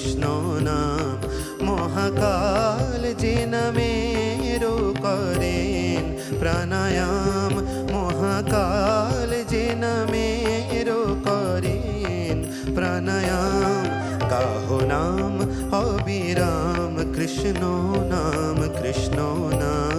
কৃষ্ণ নাম, মহাকাল যে নামেরও করেন প্রাণায়াম, মহাকাল যে নামেরও করেন প্রাণায়াম, কাহ নাম অবিরাম কৃষ্ণ নাম কৃষ্ণ নাম।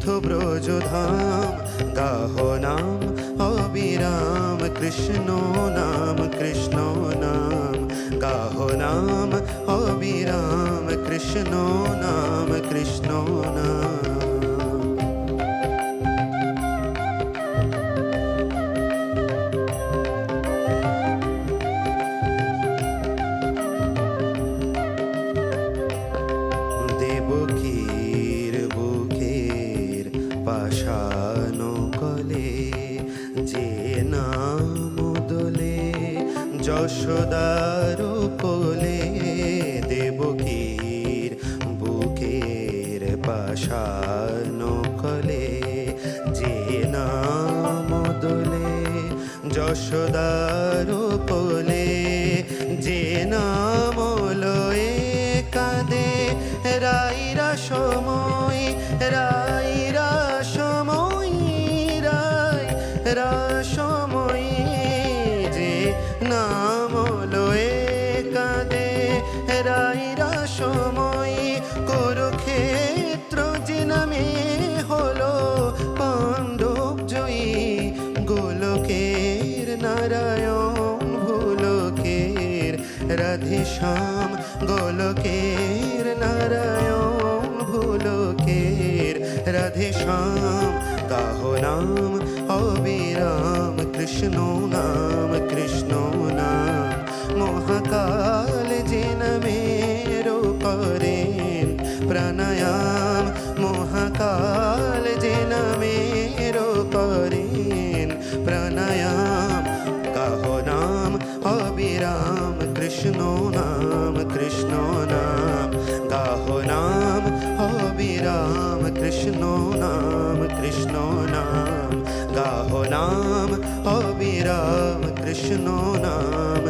তীর্থ ব্রজধাম গাহ নাম অবিরাম, কৃষ্ণ নাম কৃষ্ণ নাম গাহ নাম অবিরাম, কৃষ্ণ নাম কৃষ্ণ নাম। যশোদার কোলে দেবকীর বুকের পাশার নকলে যে নাম দোলে। যশোদার রাধে শ্যাম, গোলকের নারায়ণ, ভুলকের রাধে শ্যাম, কাহ নাম, অবিরাম, কৃষ্ণ নাম কৃষ্ণ নাম। মহাকাল যে নামেরও করেন কৃষ্ণ নাম।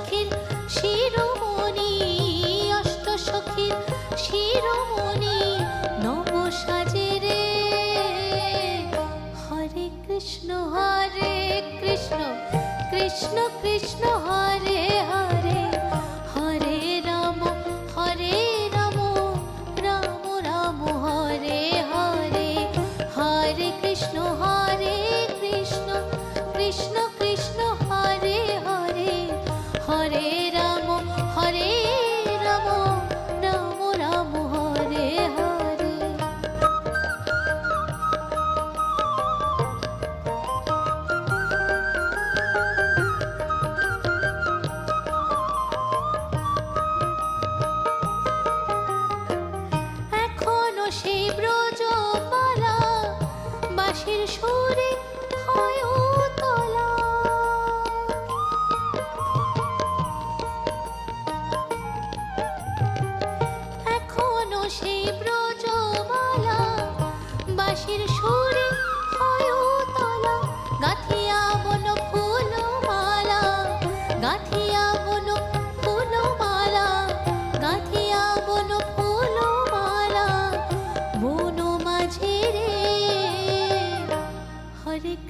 সখীর শিরোমণি, অষ্ট সখীর শিরোমণি, নব সাজে রে। হরে কৃষ্ণ হরে কৃষ্ণ কৃষ্ণ কৃষ্ণ, হরে হরে।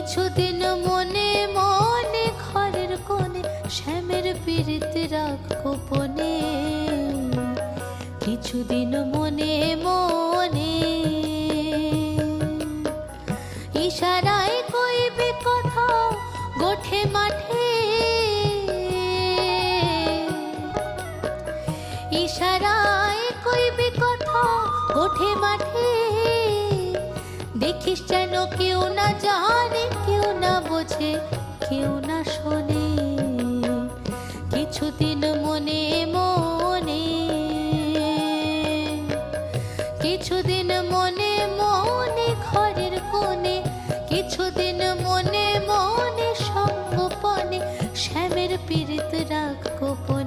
কিছুদিন মনে মনে ঘরের কোণে, শ্যামের পীড়িত রাখ গোপনে। কিছুদিন মনে মনে ইশারায় কইবে কথা গোঠে মাঠে। ইশারায় কইবে কথা গোঠে মাঠে। দেখিস যেন কেউ না জানে, কেউ না বোঝে, কেউ না শোনে। কিছুদিন মনে মনে, কিছুদিন মনে মনে ঘরের কোণে, কিছুদিন মনে মনে সঙ্গোপনে শ্যামের পীড়িত রাখ গোপনে।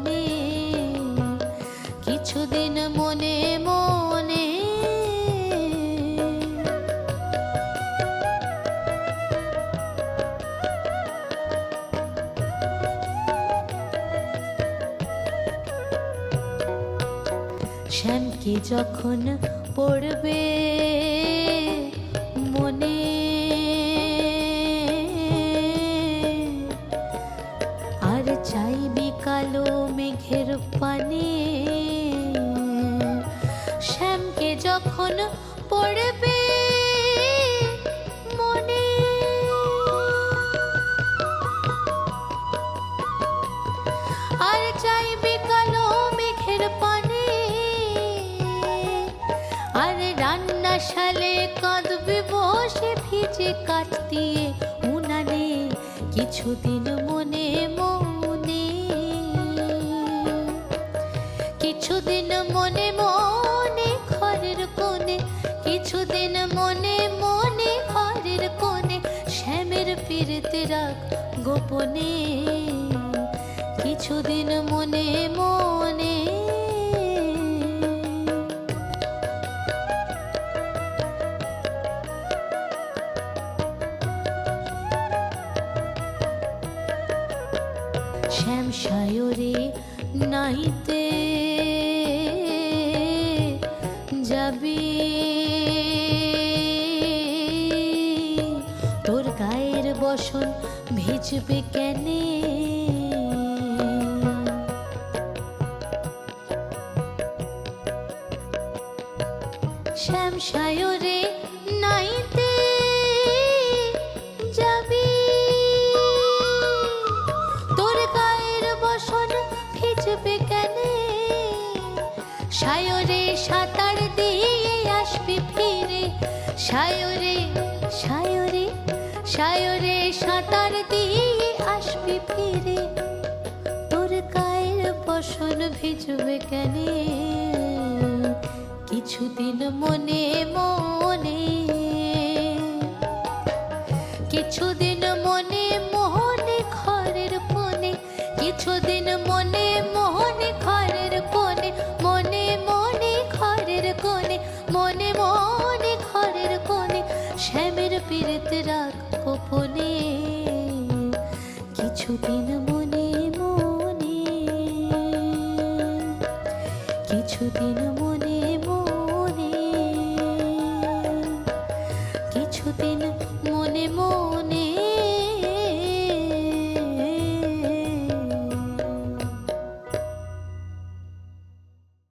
যখন পড়বে মনে। আর চাইবি কালো মেঘের পানে। শ্যামকে যখন রান্না কাঁদবে বসে ভিজে কাঠ দিয়ে উনানে। কিছুদিন মনে মনে সায়রে নাইতে। যাবি। তোর গায়ের বসন ভিজবে কেনে? শ্যাম সায়রে সায়রে সায়রে সায়রে সাঁতার দিয়ে আসবি ফিরে। তোর কায়ের বসন ভিজবে কেনে? কিছুদিন মনে মনে শ্যামের পীড়িত রাগ গোপনে। কিছুদিন মনে মনে কিছুদিন মনে